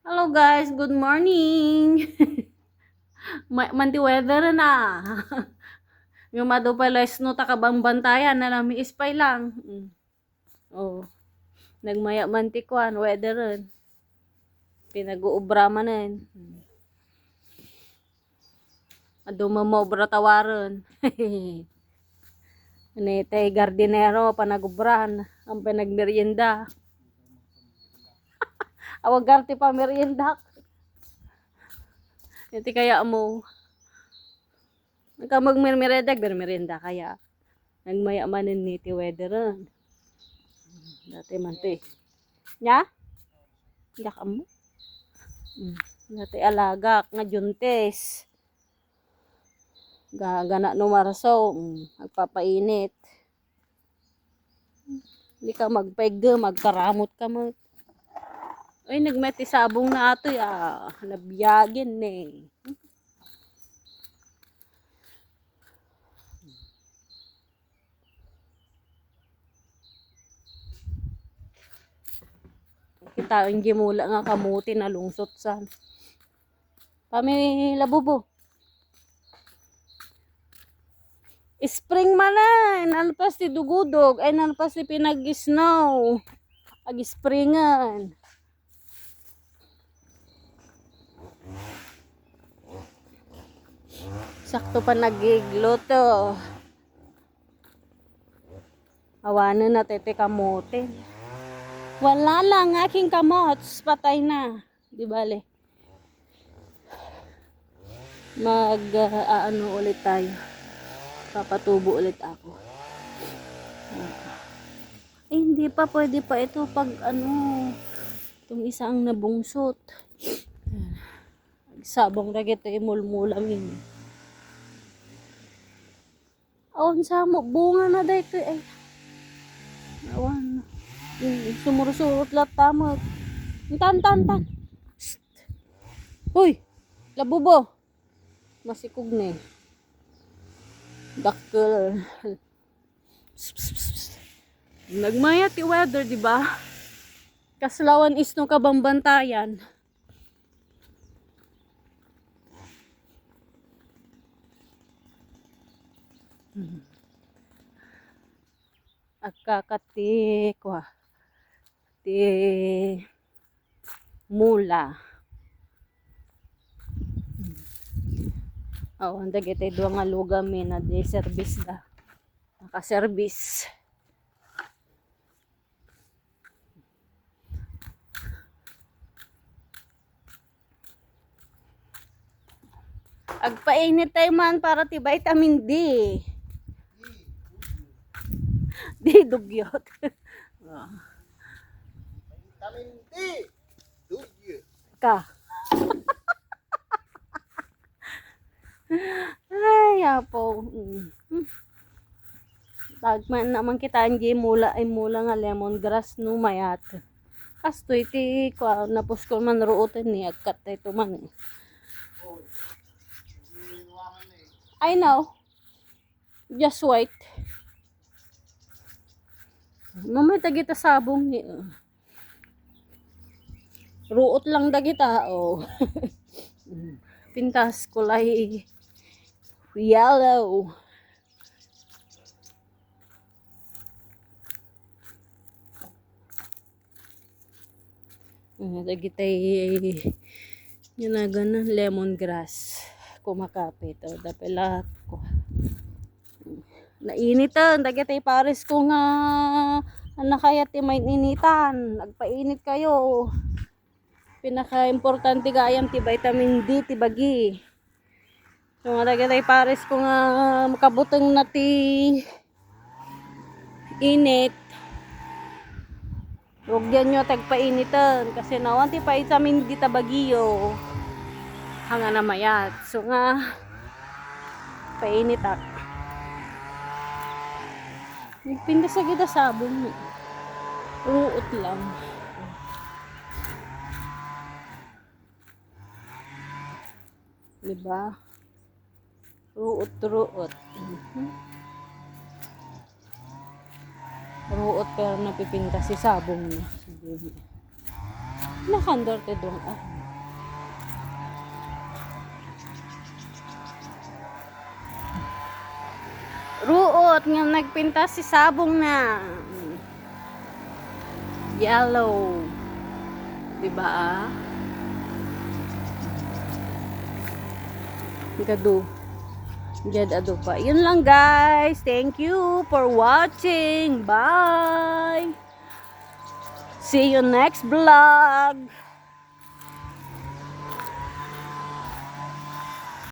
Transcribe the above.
Hello guys, good morning. Ma- Manti weather na. Yung mado pala snow takabang bantayan na nami ispay lang. Mm. Oh. Nagmaya manti kwan, weather rin. Pinag-uubra man rin. Mm. Ado mamobra tawaran. Nete gardinero panagubran ang pinagmerienda. Awag garti pa merienda. Iti kaya mo. Nagka magmermerenda, bermerenda kaya. Nagmaya manin ni ti weatheran. Dati man ti. Nya? Yak mo. Mm. Dati alagak nga juntes. Gagana no marso. Mm. Magpapainit. Hindi ka magpaig, magkaramot ka mo. Ay, nagmeti sabong na ato ya. Nabiyagin eh. Kita ang gimula nga kamuti na lungsot sa kami labubo. Spring man na, nalpas ti dugudog, ay nalpas ti pinag-snow. Ag-springan. Sakto pa nagigluto. Awanan na tete kamote. Wala lang aking kamots. Patay na. Di bale. Mag ah, ano ulit tayo. Papatubo ulit ako. Eh, hindi pa pwede pa ito pag ano itong isang nabungsot. Sabong na gito imulmulamin. Awan sa mo, bunga na dito eh. Awan. Yung sumursurot lahat tama. Tan, tan, tan. Uy! Labubo! Masikog eh. Dakkel. Psst, psst, psst, psst. Nagmaya ti weather, di ba? Kaslawan is no kabambantayan. Agkakati kwa ti mula. Oh, ang dagiti duwa nga lugam mi na di service da. Naka-service. Agpainit tayo man para ti vitamin D. Di dugyot. Vitamin D. Dugyo. ka. Ay, apo. Mm. Tagman naman kita ang mula ay mula nga lemongrass no mayat. Kasto iti kwa napos ko man ruoten ni agkat ito man. eh. Oh. Eh. I know. Just wait. Mamay tagita sabong ni. Ruot lang dagita oh. Pintas kulay yellow. Dagitay yun na ganun lemongrass kumakapit o dapela ko nainitan dagitay pares ko nga kaya ti may initan nagpainit kayo. Pinaka importante gayam ti vitamin D ti bagi so nga dagitay pares ko nga makabutang na ti init Huwag nyo tagpainitan kasi nawan ti vitamin D tabagiyo hanga na mayat. So nga painit ak. Nagpinda sa kita sabon. Ruot lang. Diba? Ruot, ruot. Ruot pero napipinta si sabong niya. Sabi niya. Nakandor te dong ah. Ruot nga nagpinta si sabong na. Yellow. Diba ah? Gado. Jad ado pa. Yun lang guys. Thank you for watching. Bye. See you next vlog.